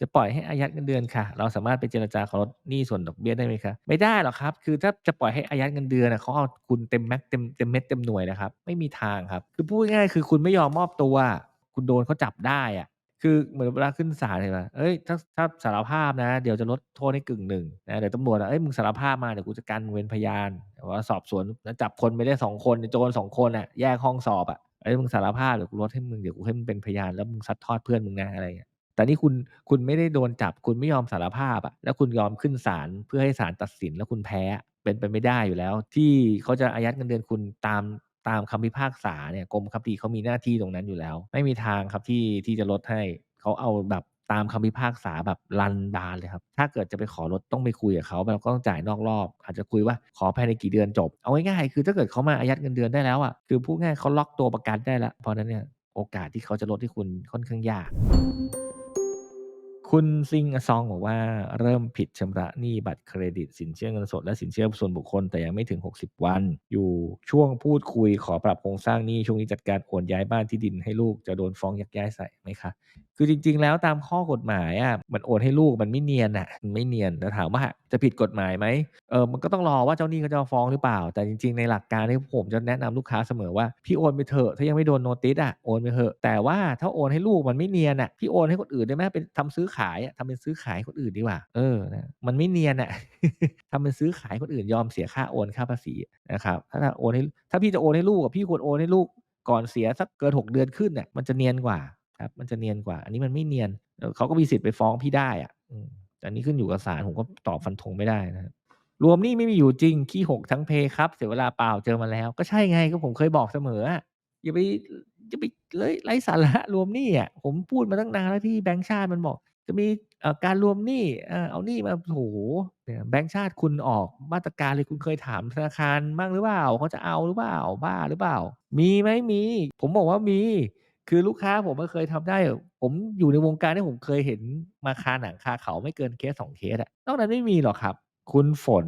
จะปล่อยให้อายัดเงินเดือนค่ะ เราสามารถไปเจรจาขอลดหนี้ส่วนดอกเบี้ยได้ไหมคะ?ไม่ได้หรอกครับ คือถ้าจะปล่อยให้อายัดเงินเดือนอะเขาเอาคุณเต็มแม็กเต็มเต็มเม็ดเต็มหน่วยนะครับ ไม่มีทางครับ คือพูดง่ายคือคุณไม่ยอมมอบตัว คุณโดนเขาจับได้อะคือเหมือนเวลาขึ้นศาลเห็นเปล่าเฮ้ยถ้าถ้าสารภาพนะ เดี๋ยวจะลดโทษให้กึ่งหนึ่งนะ เดี๋ยวตำรวจเฮ้ยมึงสารภาพมาเดี๋ยวกูจะกันมึงเป็นพยานแบบว่าสอบสวนแล้วจับคนไปได้2คนโจร2คนอะแยกห้องสอบอะเฮ้ยมึงสารภาพเดี๋ยวกูลดให้มึงเดี๋ยวกูให้มึงเป็นพยานแล้วมึงซัดทอดเพื่อนมึงนะอะไรเงี้ย แต่นี่คุณคุณไม่ได้โดนจับ คุณไม่ยอมสารภาพอะแล้วคุณยอมขึ้นศาลเพื่อให้ศาลตัดสินแล้วคุณแพ้เป็นไปไม่ได้อยู่แล้ว ที่เขาจะอายัดเงินเดือนคุณตามตามคำพิพากษาเนี่ยกรมคับดีเขามีหน้าที่ตรงนั้นอยู่แล้ว ไม่มีทางครับที่ที่จะลดให้เขาเอาแบบตามคำพิพากษาแบบรันดานเลยครับ ถ้าเกิดจะไปขอลดต้องไปคุยกับเขาแล้วก็ต้องจ่ายนอกรอบ อาจจะคุยว่าขอภายในกี่เดือนจบ เอาง่ายๆคือถ้าเกิดเขามาอายัดเงินเดือนได้แล้วอะคือพูดง่ายเขาล็อกตัวประกันได้แล้วเพราะฉะนั้นเนี่ยโอกาสที่เขาจะลดให้คุณค่อนข้างยาก คุณซิงซองบอกว่าเริ่มผิดชำระหนี้บัตรเครดิตสินเชื่อเงินสดและสินเชื่อส่วนบุคคลแต่ยังไม่ถึง 60 วัน อยู่ช่วงพูดคุยขอปรับโครงสร้างหนี้ช่วงนี้จัดการโอนย้ายบ้านที่ดินให้ลูกจะโดนฟ้องยักย้ายใส่ไหมคะ?คือจริง ๆ แล้วตามข้อกฎหมายอะมันโอนให้ลูกมันไม่เนียนน่ะมันไม่เนียนแต่ถามว่าจะผิดกฎหมายไหม?เออมันก็ต้องรอว่าเจ้าหนี้เขาจะฟ้องหรือเปล่า แต่จริง ๆ ในหลักการที่ผมจะแนะนำลูกค้าเสมอว่าพี่โอนไปเถอะถ้ายังไม่โดนโนติสอะโอนไปเถอะแต่ว่าถ้าโอนให้ลูกมันไม่เนียนน่ะพี่โอนให้คนอื่นได้ไหม?เป็นทำซื้อขายอะทำเป็นซื้อขายคนอื่นดีกว่า เออนะมันไม่เนียนน่ะทำเป็นซื้อขายคนอื่นยอมเสียค่าโอนค่าภาษีนะครับ ถ้าโอนให้ถ้าพี่จะโอนให้ลูกอะพี่ควรโอนให้ลูกก่อนเสียสักเกิน6เดือนขึ้นน่ะมันจะเนียนกว่าครับมันจะเนียนกว่า อันนี้มันไม่เนียนเขาก็มีสิทธิ์ไปฟ้องพี่ได้อะแต่อันนี้ขึ้นอยู่กับศาลผมก็ตอบฟันธงไม่ได้นะรวมนี้ไม่มีอยู่จริงขี้หกทั้งเพครับ เสียเวลาเปล่าเจอมาแล้ว ก็ใช่ไงก็ผมเคยบอกเสมออย่าไปอย่าไปไร้ไร้สาระรวมนี้อะผมพูดมาตั้งนานแล้วที่แบงก์ชาติมันบอก จะมีการรวมหนี้เอาหนี้มาโหแบงก์ชาติคุณออกมาตรการเลยคุณเคยถามธนาคารบ้างหรือเปล่าเขาจะเอาหรือเปล่าบ้าหรือเปล่า มีไหม?มี ผมบอกว่ามี คือลูกค้าผมอะเคยทำได้ ผมอยู่ในวงการที่ผมเคยเห็นมาคาหนังคาเขาไม่เกินเคสสองเคสอะนอกนั้นไม่มีหรอกครับ คุณฝน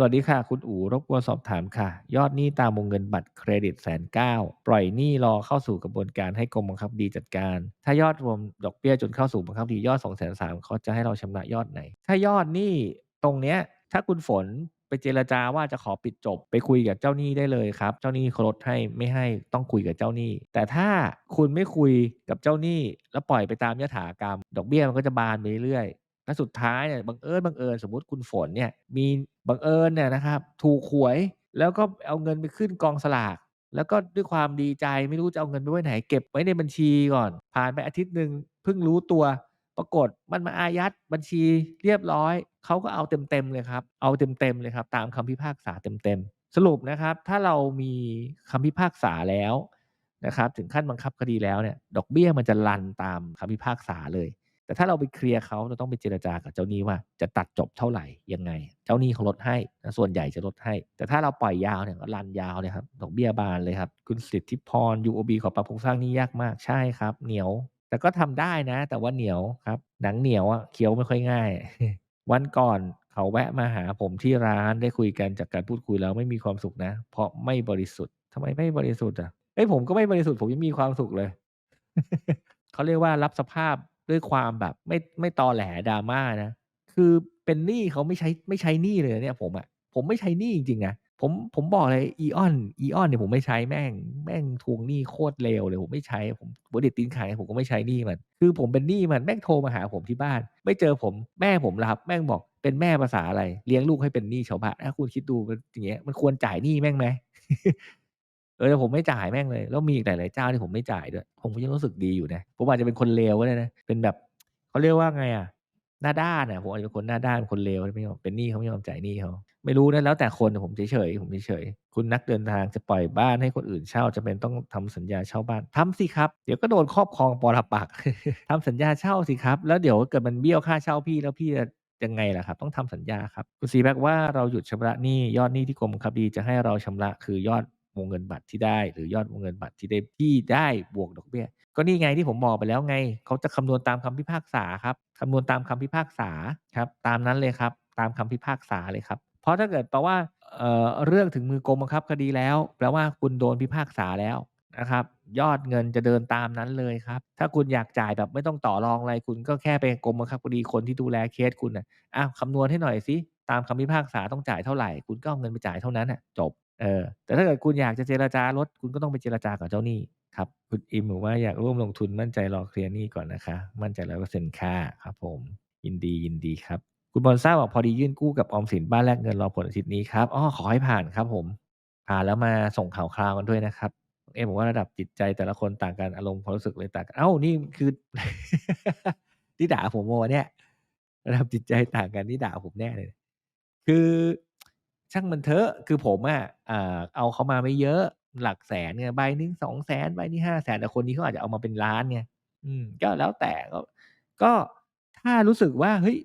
สวัสดีค่ะ คุณอู๋รบกวนสอบถามค่ะ ยอดหนี้ตามวงเงินบัตรเครดิต190,000ปล่อยหนี้รอเข้าสู่กระบวนการให้กรมบังคับคดีจัดการ ถ้ายอดรวมดอกเบี้ยจนเข้าสู่บังคับคดียอด230,000เขาจะให้เราชำระยอดไหน?ถ้ายอดหนี้ตรงเนี้ย ถ้าคุณฝนไปเจรจาว่าจะขอปิดจบ ไปคุยกับเจ้าหนี้ได้เลยครับ เจ้าหนี้เขาลดให้ไม่ให้ต้องคุยกับเจ้าหนี้ แต่ถ้าคุณไม่คุยกับเจ้าหนี้ แล้วปล่อยไปตามยถากรรม ดอกเบี้ยมันก็จะบานไปเรื่อย แล้วสุดท้ายเนี่ยบังเอิญบังเอิญสมมติคุณฝนเนี่ยมีบังเอิญเนี่ยนะครับถูกหวยแล้วก็เอาเงินไปขึ้นกองสลากแล้วก็ด้วยความดีใจไม่รู้จะเอาเงินไปไว้ไหนเก็บไว้ในบัญชีก่อน ผ่านไปอาทิตย์หนึ่งเพิ่งรู้ตัว ปรากฏมันมาอายัดบัญชีเรียบร้อยเขาก็เอาเต็มๆเลยครับ เอาเต็มๆเลยครับ ตามคำพิพากษาเต็มๆสรุปนะครับ ถ้าเรามีคำพิพากษาแล้วนะครับ ถึงขั้นบังคับคดีแล้วเนี่ย ดอกเบี้ยมันจะรันตามคำพิพากษาเลย แต่ถ้าเราไปเคลียร์เขาเราต้องไปเจรจากับเจ้าหนี้ว่าจะตัดจบเท่าไหร่ยังไง เจ้าหนี้เขาลดให้นะส่วนใหญ่จะลดให้ แต่ถ้าเราปล่อยยาวเนี่ยรันยาวเลยครับดอกเบี้ยบานเลยครับ คุณสิทธิพร UOB ขอปรับโครงสร้างนี้ยากมากใช่ครับ เหนียว แต่ก็ทำได้นะ แต่ว่าเหนียวครับหนังเหนียวอะเคี้ยวไม่ค่อยง่าย วันก่อนเขาแวะมาหาผมที่ร้านได้คุยกันจากการพูดคุยแล้วไม่มีความสุขนะ เพราะไม่บริสุทธิ์ทำไมไม่บริสุทธิ์อะ?เฮ้ยผมก็ไม่บริสุทธิ์ผมยังมีความสุขเลยเขาเรียกว่ารับสภาพ ด้วยความแบบไม่ไม่ตอแหล drama นะ คือเป็นหนี้เขาไม่ใช้ไม่ใช้หนี้เลยเนี่ยผมอะผมไม่ใช้หนี้จริงๆนะผมผมบอกเลยอีออนอีออนเนี่ยผมไม่ใช้แม่ง แม่งทวงหนี้โคตรเลวเลยผมไม่ใช้ผมหัวเด็ดตีนขาดผมก็ไม่ใช้หนี้มัน คือผมเป็นหนี้มันแม่งโทรมาหาผมที่บ้าน ไม่เจอผมแม่ผมรับ แม่งบอกเป็นแม่ภาษาอะไร เลี้ยงลูกให้เป็นหนี้ชาวบ้านอาคุณคิดดูมันอย่างเงี้ยมันควรจ่ายหนี้แม่งไหม? เออแต่ผมไม่จ่ายแม่งเลย แล้วมีอีกหลายๆเจ้าที่ผมไม่จ่ายด้วย ผมก็ยังรู้สึกดีอยู่นะผมอาจจะเป็นคนเลวก็ได้นะเป็นแบบเขาเรียกว่าไงอะหน้าด้านอะผมอาจจะเป็นคนหน้าด้านคนเลวไม่ยอมเป็นหนี้เขาไม่ยอมจ่ายหนี้เขาไม่รู้นะแล้วแต่คนผมเฉยๆผมเฉยๆคุณนักเดินทางจะปล่อยบ้านให้คนอื่นเช่าจำเป็นต้องทำสัญญาเช่าบ้านทำสิครับ เดี๋ยวก็โดนครอบครองปรปักษ์ทำสัญญาเช่าสิครับ แล้วเดี๋ยวเกิดมันเบี้ยวค่าเช่าพี่แล้วพี่จะยังไงล่ะครับ ต้องทำสัญญาครับ คุณ C-Back ว่าเราหยุดชำระหนี้ยอดหนี้ที่กรมบังคับดีจะให้เราชำระคือยอด วงเงินบัตรที่ได้ หรือยอดวงเงินบัตรที่ได้ที่ได้บวกดอกเบี้ย ก็นี่ไงที่ผมบอกไปแล้วไงเขาจะคำนวณตามคำพิพากษาครับคำนวณตามคำพิพากษาครับตามนั้นเลยครับ ตามคำพิพากษาเลยครับ เพราะถ้าเกิดแปลว่าเอ่อเรื่องถึงมือกรมบังคับคดีแล้ว แปลว่าคุณโดนพิพากษาแล้วนะครับยอดเงินจะเดินตามนั้นเลยครับ ถ้าคุณอยากจ่ายแบบไม่ต้องต่อรองอะไรคุณก็แค่ไปกรมบังคับคดีคนที่ดูแลเคสคุณน่ะอ้าวคำนวณให้หน่อยสิตามคำพิพากษาต้องจ่ายเท่าไหร่ คุณก็เอาเงินไปจ่ายเท่านั้นน่ะจบ เออ แต่ถ้าเกิดคุณอยากจะเจรจาลดคุณก็ต้องไปเจรจากับเจ้าหนี้ครับ คุณอิมบอกว่าอยากร่วมลงทุนมั่นใจรอเคลียร์หนี้ก่อนนะคะ มั่นใจ100%ค่ะครับ ผมยินดียินดีครับ คุณบอลทราบบอกพอดียื่นกู้กับออมสินบ้านแลกเงินรอผลอาทิตย์นี้ครับอ๋อขอให้ผ่านครับ ผม ผ่านแล้วมาส่งข่าวคราวกันด้วยนะครับน้องเอบอกว่าระดับจิตใจแต่ละคนต่างกันอารมณ์ความรู้สึกเลยต่างกันเอ้านี่คือนี่ด่าผมวะเนี่ย ระดับจิตใจต่างกันนี่ด่าผมแน่เลย คือ ช่างมันเถอะ คือผมอะอ่าเอาเขามาไม่เยอะหลักแสนไงใบนึง200,000ใบนี้500,000แต่คนนี้เขาอาจจะเอามาเป็นล้านไงอืม ก็แล้วแต่ก็ก็ถ้ารู้สึกว่าเฮ้ย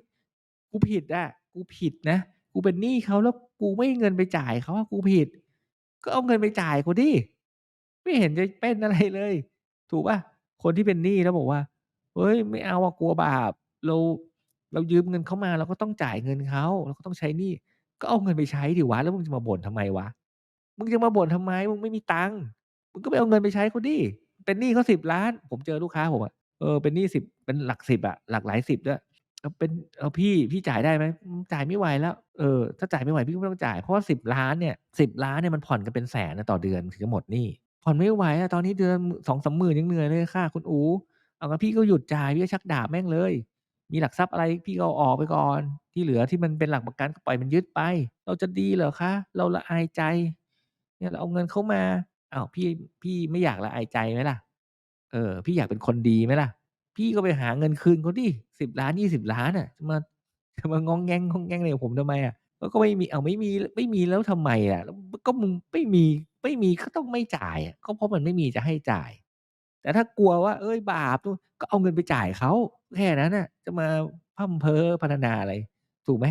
กูผิดอะกูผิดนะกูเป็นหนี้เขาแล้วกูไม่เงินไปจ่ายเขาอะกูผิด ก็เอาเงินไปจ่ายเขาดิไม่เห็นจะเป็นอะไรเลย ถูกเปล่าคนที่เป็นหนี้แล้วบอกว่าเฮ้ยไม่เอาอะกลัวบาปเราเรายืมเงินเขามาเราก็ต้องจ่ายเงินเขาเราก็ต้องใช้หนี้ ก็เอาเงินไปใช้ดิวะ แล้วมึงจะมาบ่นทำไมวะ มึงจะมาบ่นทำไม มึงไม่มีตังค์ มึงก็ไปเอาเงินไปใช้เขาดิ เป็นหนี้เขา10,000,000ผมเจอลูกค้าผมอะเออ เป็นหนี้สิบ เป็นหลักสิบอะหลักหลายสิบด้วยเออเป็น เออพี่พี่จ่ายได้ไหมอืมจ่ายไม่ไหวแล้ว เออ ถ้าจ่ายไม่ไหวพี่ก็ไม่ต้องจ่าย เพราะว่า10ล้านเนี่ย10ล้านเนี่ยมันผ่อนกันเป็นแสนนะต่อเดือนถึงจะหมดหนี้ ผ่อนไม่ไหวอะตอนนี้เดือนสองสามหมื่นยังเหนื่อยเลยค่ะ คุณอู๋เอางั้นพี่ก็หยุดจ่ายพี่ก็ชักดาบแม่งเลย มีหลักทรัพย์อะไรพี่ก็เอาออกไปก่อน ที่เหลือที่มันเป็นหลักประกันก็ปล่อยมันยึดไป เราจะดีเหรอคะ เราละอายใจ เนี่ยเราเอาเงินเขามาอ้าวพี่พี่ไม่อยากละอายใจไหมล่ะ เออ พี่อยากเป็นคนดีไหมล่ะ พี่ก็ไปหาเงินคืนเขาดิสิบล้านยี่สิบล้านอะจะมาจะมางองแงงงองแงงอะไรกับผมทำไมอะก็ก็ไม่มีอ้าวไม่มีไม่มีแล้วทำไมอะแล้วก็มึงไม่มีไม่มีก็ต้องไม่จ่ายอะก็เพราะมันไม่มีจะให้จ่าย แต่ถ้ากลัวว่าเฮ้ยบาปก็เอาเงินไปจ่ายเขาแค่นั้นน่ะ จะมาพร่ำเพอพรรณนาอะไร ถูกไหม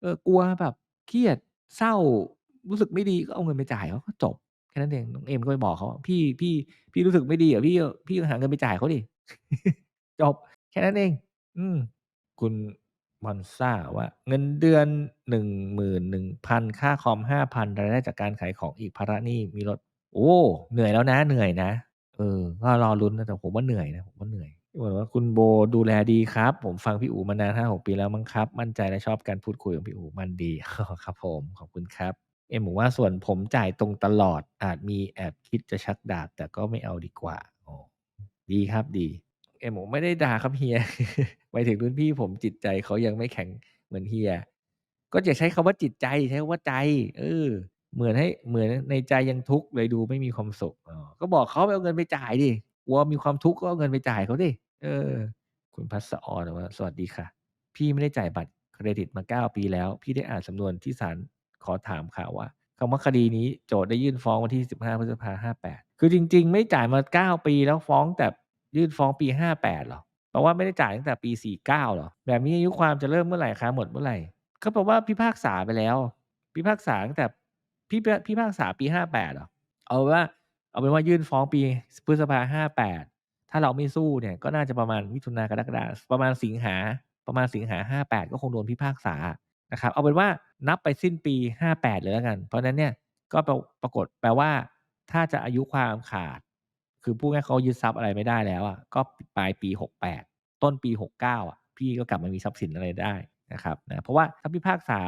เออ กลัวแบบเครียด เศร้า รู้สึกไม่ดี ก็เอาเงินไปจ่ายเขาก็จบ แค่นั้นเอง น้องเอมก็ไปบอกเขา พี่ พี่ พี่รู้สึกไม่ดีอะพี่ พี่หาเงินไปจ่ายเขาดิ จบ แค่นั้นเอง อืม คุณมอนซ่าว่า เงินเดือน 11,000 ค่าคอม 5,000 รายได้จากการขายของอีก ภาระหนี้ มีลด โอ้ เหนื่อยแล้วนะ เหนื่อยนะ เออ ก็รอลุ้นนะ แต่ผมว่าเหนื่อยนะ ผมว่าเหนื่อย พี่บอกว่าคุณโบดูแลดีครับ ผมฟังพี่อู๋มานาน5-6ปีแล้วมั้งครับ มั่นใจและชอบการพูดคุยของพี่อู๋มันดี ครับผมขอบคุณครับ เอ็มบอกว่าส่วนผมจ่ายตรงตลอดอาจมีแอบคิดจะชักดาบแต่ก็ไม่เอาดีกว่าอดีครับดี เอ็มบอกไม่ได้ด่าครับเฮียหมายถึงรุ่นพี่ผมจิตใจเขายังไม่แข็งเหมือนเฮียก็อย่าใช้คำว่าจิตใจใช้คำว่าใจ เออ เหมือนให้เหมือนในใจยังทุกข์เลยดูไม่มีความสุขก็บอกเขาไปเอาเงินไปจ่ายดิ กลัวมีความทุกข์ก็เอาเงินไปจ่ายเขาดิเออ คุณพัสออนว่าสวัสดีค่ะ พี่ไม่ได้จ่ายบัตรเครดิตมา 9 ปีแล้ว พี่ได้อ่านสำนวนที่ศาลขอถามค่ะว่าคำว่าคดีนี้โจทก์ได้ยื่นฟ้องวันที่ 15 พฤษภาคม58คือจริง ๆ ไม่จ่ายมา 9 ปีแล้วฟ้องแต่ยื่นฟ้องปี 58เหรอแปลว่าไม่ได้จ่ายตั้งแต่ปี 49เหรอแบบนี้อายุความจะเริ่มเมื่อไหร่คะหมดเมื่อไหร่ก็แปลว่าพิพากษาไปแล้ว พิพากษาตั้งแต่พิพพิพากษาปี 58เหรอเอาว่า เอาเป็นว่ายื่นฟ้องปีพฤษภา58ถ้าเราไม่สู้เนี่ยก็น่าจะประมาณมิถุนากรกฎาประมาณสิงหาประมาณสิงหา58ก็คงโดนพิพากษานะครับเอาเป็นว่านับไปสิ้นปี58เลยแล้วกัน เพราะฉะนั้นเนี่ยก็ปรากฏแปลว่า ถ้าจะอายุความขาด คือพูดง่ายเขายึดทรัพย์อะไรไม่ได้แล้วอะก็ปลายปี68ต้นปี69อะพี่ก็กลับมามีทรัพย์สินอะไรได้นะครับนะเพราะว่าถ้าพิพากษา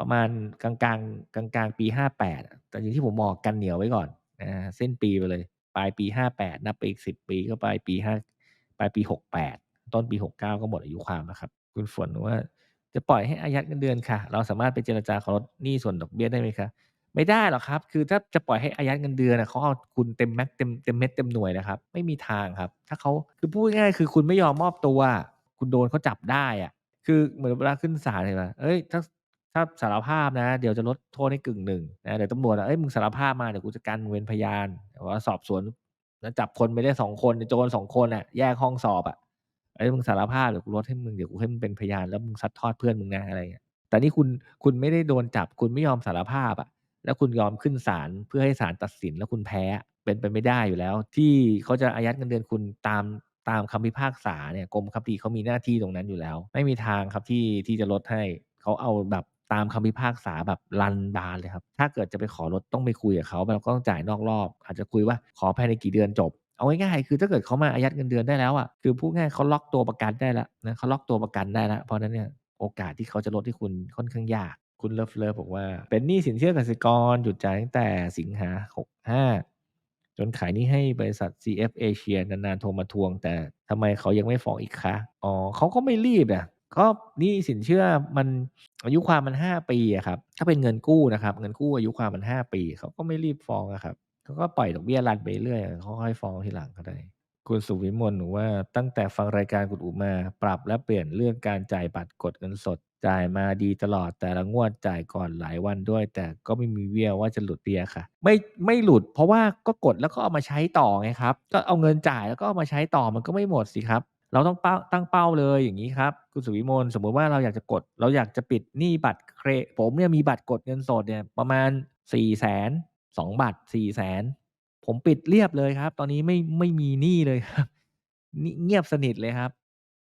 ประมาณกลางๆกลางๆปี 58อะแต่อย่างที่ผมบอกกันเหนียวไว้ก่อน นะสิ้นปีไปเลย ปลายปี58นับไปอีก10ปีก็ปลายปี5ปลายปี68ต้นปี69ก็หมดอายุความแล้วครับ คุณฝนว่าจะปล่อยให้อายัดเงินเดือนค่ะ เราสามารถไปเจรจาขอลดหนี้ส่วนดอกเบี้ยได้ไหมคะไม่ได้หรอกครับ คือถ้าจะปล่อยให้อายัดเงินเดือนอะเขาเอาคุณเต็มแม็กเต็มเต็มเม็ดเต็มหน่วยนะครับ ไม่มีทางครับ ถ้าเขาคือพูดง่ายๆคือคุณไม่ยอมมอบตัว คุณโดนเขาจับได้อะคือเหมือนเวลาขึ้นศาลเห็นเปล่าเฮ้ยถ้า ถ้าสารภาพนะ เดี๋ยวจะลดโทษให้กึ่งหนึ่งนะเดี๋ยวตำรวจอะเฮ้ยมึงสารภาพมาเดี๋ยวกูจะกันมึงเป็นพยานแต่ว่าสอบสวนแล้วจับคนไปได้2คนโจร2คนอะแยกห้องสอบอะเฮ้ยมึงสารภาพเดี๋ยวกูลดให้มึงเดี๋ยวกูให้มึงเป็นพยานแล้วมึงซัดทอดเพื่อนมึงนะอะไรอย่างเงี้ยแต่นี่คุณคุณไม่ได้โดนจับ คุณไม่ยอมสารภาพอะแล้วคุณยอมขึ้นศาลเพื่อให้ศาลตัดสินแล้วคุณแพ้เป็นไปไม่ได้อยู่แล้ว ที่เขาจะอายัดเงินเดือนคุณตามตามคำพิพากษาเนี่ยกรมคับคดีเขามีหน้าที่ตรงนั้นอยู่แล้ว ไม่มีทางครับที่ที่จะลดให้เขาเอาแบบ ตามคำพิพากษาแบบรันดานเลยครับ ถ้าเกิดจะไปขอลดต้องไปคุยกับเขาแล้วก็ต้องจ่ายนอกรอบ อาจจะคุยว่าขอภายในกี่เดือนจบ เอาง่ายๆคือถ้าเกิดเขามาอายัดเงินเดือนได้แล้วอะคือพูดง่ายเขาล็อกตัวประกันได้แล้วนะเขาล็อกตัวประกันได้แล้วเพราะนั้นเนี่ยโอกาสที่เขาจะลดให้คุณค่อนข้างยากคุณเลิฟเลิฟบอกว่า เป็นหนี้สินเชื่อกสิกรหยุดจ่ายตั้งแต่สิงหา65จนขายนี้ให้บริษัท CF Asia นานๆโทรมาทวง แต่ทำไมเขายังไม่ฟ้องอีกคะ อ๋อเขาก็ไม่รีบอะ ก็นี้สินเชื่อมันอายุความมัน 5 ปีอะครับ ถ้าเป็นเงินกู้นะครับ เงินกู้อายุความมัน 5 ปี เขาก็ไม่รีบฟ้องอะครับเขาก็ปล่อยดอกเบี้ยรันไปเรื่อยเขาค่อยฟ้องทีหลังก็ได้ คุณสุวิมลบอกว่าตั้งแต่ฟังรายการคุณอุมา ปรับและเปลี่ยนเรื่องการจ่ายบัตรกดเงินสด จ่ายมาดีตลอดแต่ละงวดจ่ายก่อนหลายวันด้วย แต่ก็ไม่มีเวี่ยวว่าจะหลุดเบี้ยค่ะ ไม่ไม่หลุดเพราะว่าก็กดแล้วก็เอามาใช้ต่อไงครับ ก็เอาเงินจ่ายแล้วก็เอามาใช้ต่อมันก็ไม่หมดสิครับ เราต้องเป้าตั้งเป้าเลยอย่างนี้ครับคุณสุวิมลสมมุติว่าเราอยากจะกด เราอยากจะปิดหนี้บัตรเครผมเนี่ยมีบัตรกดเงินสดเนี่ยประมาณ4 0 0 0 0 0 2บัตร4 0 0 0 0 0ผมปิดเรียบเลยครับ ตอนนี้ไม่ไม่มีหนี้เลยครับนี่เงียบสนิทเลยครับ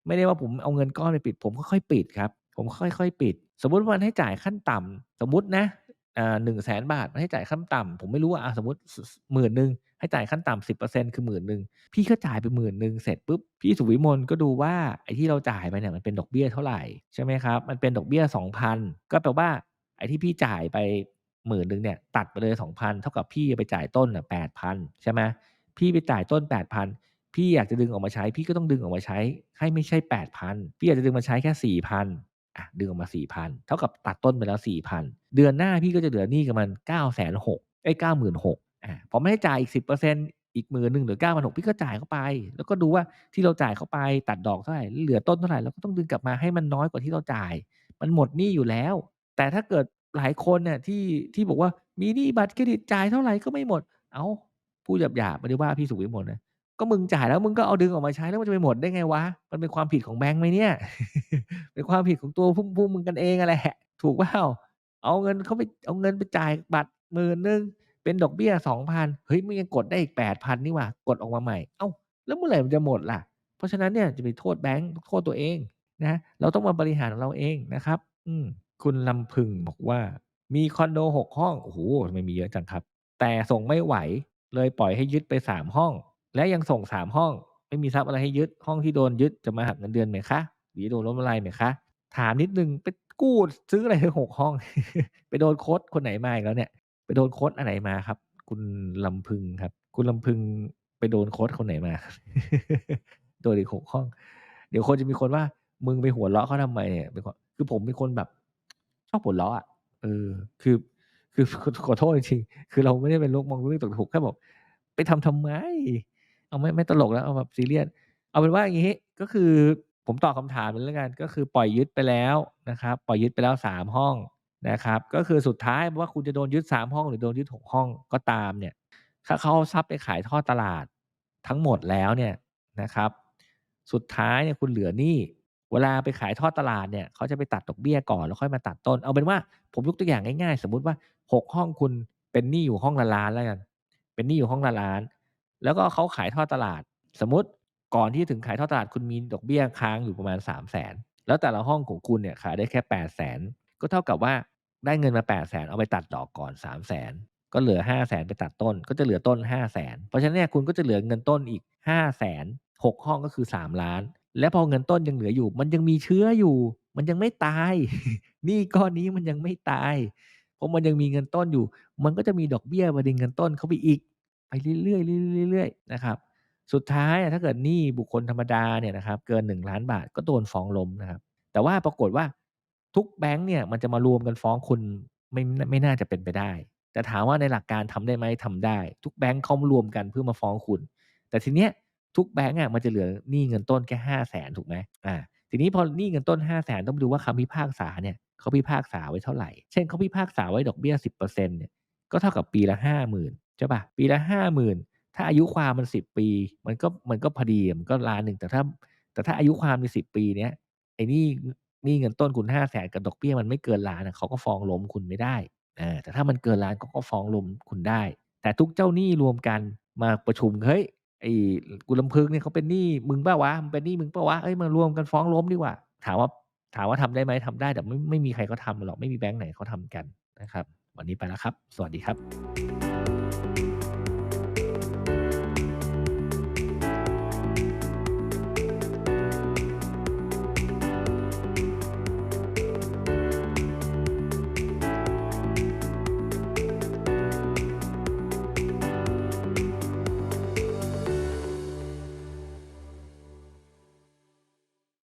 ไม่ได้ว่าผมเอาเงินก้อนไปปิด ผมค่อยๆปิดครับ ผมค่อยๆปิด สมมุติวันให้จ่ายขั้นต่ำสมมุตินะอ่าหนึ่งแสนบาทมันให้จ่ายขั้นต่ำผมไม่รู้ว่าอ่าสมมุติหมื่นหนึ่ง ให้จ่ายขั้นต่ำสิบเปอร์เซ็นต์คือหมื่นหนึ่งพี่ก็จ่ายไปหมื่นหนึ่งเสร็จปุ๊บพี่สุวิมลก็ดูว่าไอ้ที่เราจ่ายไปเนี่ยมันเป็นดอกเบี้ยเท่าไหร่ใช่ไหมครับมันเป็นดอกเบี้ยสองพันก็แปลว่าไอ้ที่พี่จ่ายไปหมื่นหนึ่งเนี่ยตัดไปเลยสองพันเท่ากับพี่ไปจ่ายต้นอะแปดพันใช่ไหมพี่ไปจ่ายต้นแปดพันพี่อยากจะดึงออกมาใช้ พี่ก็ต้องดึงออกมาใช้ ให้ไม่ใช่8,000พี่อยากจะดึงมาใช้แค่4,000อะดึงออกมา4,000เท่ากับตัดต้นไปแล้ว4,000เดือนหน้าพี่ก็จะเหลือหนี้กับมัน906,000เอ้ย96,000 อะพอไม่ให้จ่ายอีก10%อีกหมื่นหนึ่งเหลือ9,600พี่ก็จ่ายเข้าไป แล้วก็ดูว่าที่เราจ่ายเข้าไปตัดดอกเท่าไหร่เหลือต้นเท่าไหร่เราก็ต้องดึงกลับมาให้มันน้อยกว่าที่เราจ่าย มันหมดหนี้อยู่แล้ว แต่ถ้าเกิดหลายคนเนี่ยที่ที่บอกว่ามีหนี้บัตรเครดิตจ่ายเท่าไหร่ก็ไม่หมด เอ้าพูดหยาบๆไม่ได้ว่าพี่สุวิมลนะก็มึงจ่ายแล้วมึงก็เอาดึงออกมาใช้แล้วมันจะไปหมดได้ไงวะ มันเป็นความผิดของแบงค์ไหมเนี่ย เป็นความผิดของตัวพวกพวกมึงกันเองอะแหละ ถูกเปล่าเอาเงินเขาไปเอาเงินไปจ่ายบัตรหมื่นหนึ่ง เป็นดอกเบี้ย2,000เฮ้ยมึงยังกดได้อีก8,000นี่หว่ากดออกมาใหม่ เอ้า แล้วเมื่อไหร่มันจะหมดล่ะ เพราะฉะนั้นเนี่ยจะไปโทษแบงค์โทษตัวเองนะ เราต้องมาบริหารของเราเองนะครับ อืมคุณลำพึงบอกว่า มีคอนโดหกห้อง โอ้โหทำไมมีเยอะจังครับ แต่ส่งไม่ไหว เลยปล่อยให้ยึดไปสามห้อง และยังส่งสามห้อง ไม่มีทรัพย์อะไรให้ยึด ห้องที่โดนยึดจะมาหักเงินเดือนไหมคะหรือโดนล้มละลายไหมคะ ถามนิดนึงไปกู้ซื้ออะไรหกห้อง ไปโดนโค้ดคนไหนมาอีกแล้วเนี่ย ไปโดนโค้ดอันไหนมาครับ คุณลำพึงครับ คุณลำพึงไปโดนโค้ดคนไหนมาโดนอีกหกห้อง เดี๋ยวคนจะมีคนว่า มึงไปหัวเราะเขาทำไมเนี่ยเป็นคนคือผมเป็นคนแบบ ชอบหัวเราะอะเออ คือ คือขอโทษจริงๆคือเราไม่ได้เป็นโรคมองเรื่องตลกแค่บอกไปทำทำไม เอาไม่ไม่ตลกแล้วเอาแบบซีเรียสเอาเป็นว่าอย่างนี้ก็คือผมตอบคำถามเลยแล้วกันก็คือปล่อยยึดไปแล้วนะครับ ปล่อยยึดไปแล้วสามห้อง นะครับก็คือสุดท้ายว่าคุณจะโดนยึดสามห้องหรือโดนยึดหกห้องก็ตามเนี่ยถ้าเขาเอาทรัพย์ไปขายทอดตลาดทั้งหมดแล้วเนี่ยนะครับสุดท้ายเนี่ยคุณเหลือหนี้เวลาไปขายทอดตลาดเนี่ยเขาจะไปตัดดอกเบี้ยก่อนแล้วค่อยมาตัดต้น เอาเป็นว่าผมยกตัวอย่างง่ายๆ สมมุติว่าหกห้องคุณเป็นหนี้อยู่ห้องละล้านแล้วกันเป็นหนี้อยู่ห้องละล้าน แล้วก็เขาขายทอดตลาด สมมติก่อนที่ถึงขายทอดตลาดคุณมีดอกเบี้ยค้างอยู่ประมาณ 3 0 0 0 0นแล้วแต่ละห้องของคุณเนี่ยขายได้แค่ 8 0 0 0 0น ก็เท่ากับว่าได้เงินมา8 0 0 0 0นเอาไปตัดดอกก่อน3 0 0 0 0นก็เหลือ5 0 0 0 0นไปตัดต้น ก็จะเหลือต้น5 0 0 0 0นเพราะฉะนั้นเนี่ยคุณก็จะเหลือเงินต้นอีก5 0 0 0 0นหกห้องก็คือ 3 ล้าน และพอเงินต้นยังเหลืออยู่ มันยังมีเชื้ออยู่ มันยังไม่ตายนี้ก้อนนี้มันยังไม่ตายเพราะมันยังมีเงินต้นอยู่ มันก็จะมีดอกเบี้ยมาดึงเงินต้นเข้าไปอีก ไปเรื่อยๆเรื่อยๆนะครับ สุดท้ายถ้าเกิดหนี้บุคคลธรรมดาเนี่ยนะครับ เกิน 1 ล้านบาทก็โดนฟ้องล้มนะครับ แต่ว่าปรากฏว่า ทุกแบงก์เนี่ยมันจะมารวมกันฟ้องคุณไม่ไม่น่าจะเป็นไปได้ แต่ถามว่าในหลักการทำได้ไหมทำได้ ทุกแบงก์เขารวมกันเพื่อมาฟ้องคุณ แต่ทีเนี้ยทุกแบงก์อะมันจะเหลือหนี้เงินต้นแค่ห้าแสนถูกไหมอ่าทีนี้พอหนี้เงินต้นห้าแสนต้องดูว่าคำพิพากษาเนี่ยเขาพิพากษาไว้เท่าไหร่ เช่นเขาพิพากษาไว้ดอกเบี้ยสิบเปอร์เซ็นต์เนี่ยก็เท่ากับปีละห้าหมื่นใช่ป่ะปีละห้าหมื่นถ้าอายุความมันสิบปี มันก็มันก็พอดีมันก็ล้านหนึ่งแต่ถ้า แต่ถ้าอายุความในสิบปีเนี้ยไอ้นี่ นี่เงินต้นคุณห้าแสนกับดอกเบี้ยมันไม่เกินล้านเขาก็ฟ้องล้มคุณไม่ได้อ่าแต่ถ้ามันเกินล้านเขาก็ฟ้องล้มคุณได้ แต่ทุกเจ้าหนี้รวมกันมาประชุมเฮ้ยไอ้กุลำพึงเนี่ยเขาเป็นหนี้มึงเปล่าวะมึงเป็นหนี้มึงเปล่าวะเอ้ยมารวมกันฟ้องล้มดีกว่า ถามว่าถามว่าทำได้ไหมทำได้แต่ไม่ไม่มีใครเขาทำหรอกไม่มีแบงก์ไหนเขาทำกันนะครับ วันนี้ไปแล้วครับ สวัสดีครับ